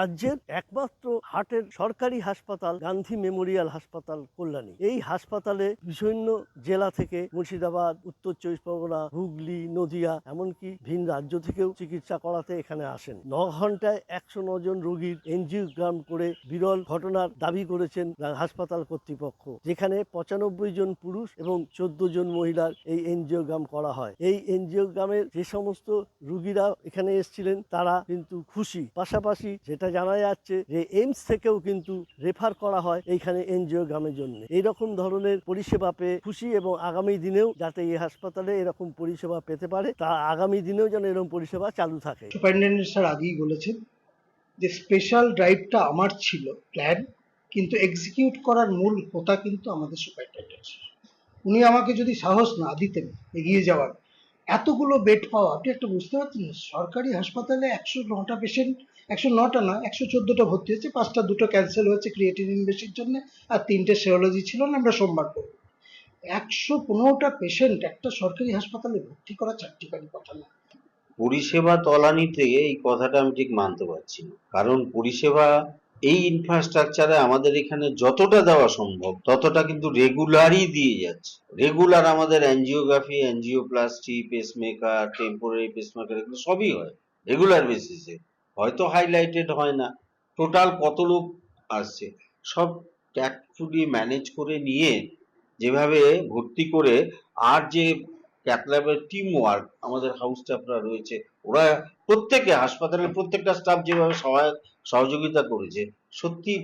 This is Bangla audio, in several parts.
রাজ্যের একমাত্র হার্টের সরকারি হাসপাতাল গান্ধী মেমোরিয়াল হাসপাতাল কল্যাণী। এই হাসপাতালে বিভিন্ন জেলা থেকে মুর্শিদাবাদ, উত্তর চব্বিশ পরগনা, হুগলি, নদিয়া এমনকি ভিন রাজ্য থেকেও চিকিৎসা করাতে এখানে আসেন। ন ঘন্টায় একশো জন রোগীর এনজিওগ্রাম করে বিরল ঘটনার দাবি করেছেন হাসপাতাল কর্তৃপক্ষ, যেখানে পঁচানব্বই জন পুরুষ এবং চোদ্দ জন মহিলার এই এনজিওগ্রাম করা হয়। এই এনজিওগ্রামের যে সমস্ত রুগীরা এখানে এসেছিলেন, তারা কিন্তু খুশি। পাশাপাশি যেটা জানা যাচ্ছে যে এইমস থেকেও কিন্তু রেফার করা হয় এইখানে এনজিওগ্রামের জন্য। এইরকম ধরনের পরিষেবা পেয়ে খুশি এবং আগামী দিনেও যাতে এই হাসপাতালে এরকম পরিষেবা পেতে পারে, তা আগামী দিনেও যেন এরকম পরিষেবা চালু থাকে। সুপারিনটেন্ডেন্ট স্যার আগেই বলেছেন যে স্পেশাল ড্রাইভটা আমার ছিল প্ল্যান কিন্তু এক্সিকিউট করার মূল হোতা কিন্তু আমাদের সুপারিনটেন্ডেন্ট উনি আমাকে যদি সাহস না দিতেন এগিয়ে যাওয়ার এতগুলো বেড পাওয়া, আপনি একটা বুঝতে পারছেন সরকারি হাসপাতালে একশো নটা পেশেন্ট একশো নটা না, একশো চোদ্দোটা ভর্তি হয়েছে, পাঁচটা দুটো ক্যান্সেল হয়েছে ক্রিয়েটিনিন বেশির জন্য, আর তিনটে সেওলজি ছিল না, আমরা সোমবার করব। একশো পনেরোটা পেশেন্ট একটা সরকারি হাসপাতালে ভর্তি করা চারটিখানি কথা না। পরিষেবা তলানিতে এই কথাটা আমি ঠিক মানতে পারছি না, কারণ পরিষেবা এই ইনফ্রাস্ট্রাকচারে আমাদের এখানে যতটা দেওয়া সম্ভব, ততটা কিন্তু রেগুলারই দিয়ে যাচ্ছে। রেগুলার আমাদের angiography angioplasty pacemaker temporary pacemaker এগুলো সবই হয় রেগুলার বেসিসে হয়তো হাইলাইটেড হয় না। টোটাল কত লোক আসছে? সব ট্যাক্টফুলি ম্যানেজ করে নিয়ে যেভাবে ভর্তি করে আর যে ক্যাথল্যাবের টিম ওয়ার্ক আমাদের হাউস স্টাফরা রয়েছে। ওরা প্রত্যেকে হাসপাতালের প্রত্যেকটা স্টাফ যেভাবে সহায় সহযোগিতা করেছে সত্যি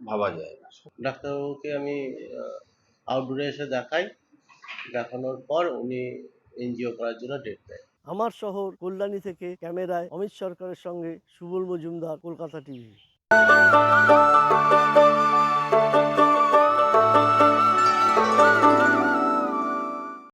ভাবা যায় না। ডাক্তারবাবুকে আমি আউটডোরে এসে দেখাই। দেখানোর পর উনি এনজিও করার জন্য ডেট দেয়। আমার শহর কল্যাণী থেকে ক্যামেরায় অমিত সরকারের সঙ্গে সুবল মজুমদার কলকাতা টিভি।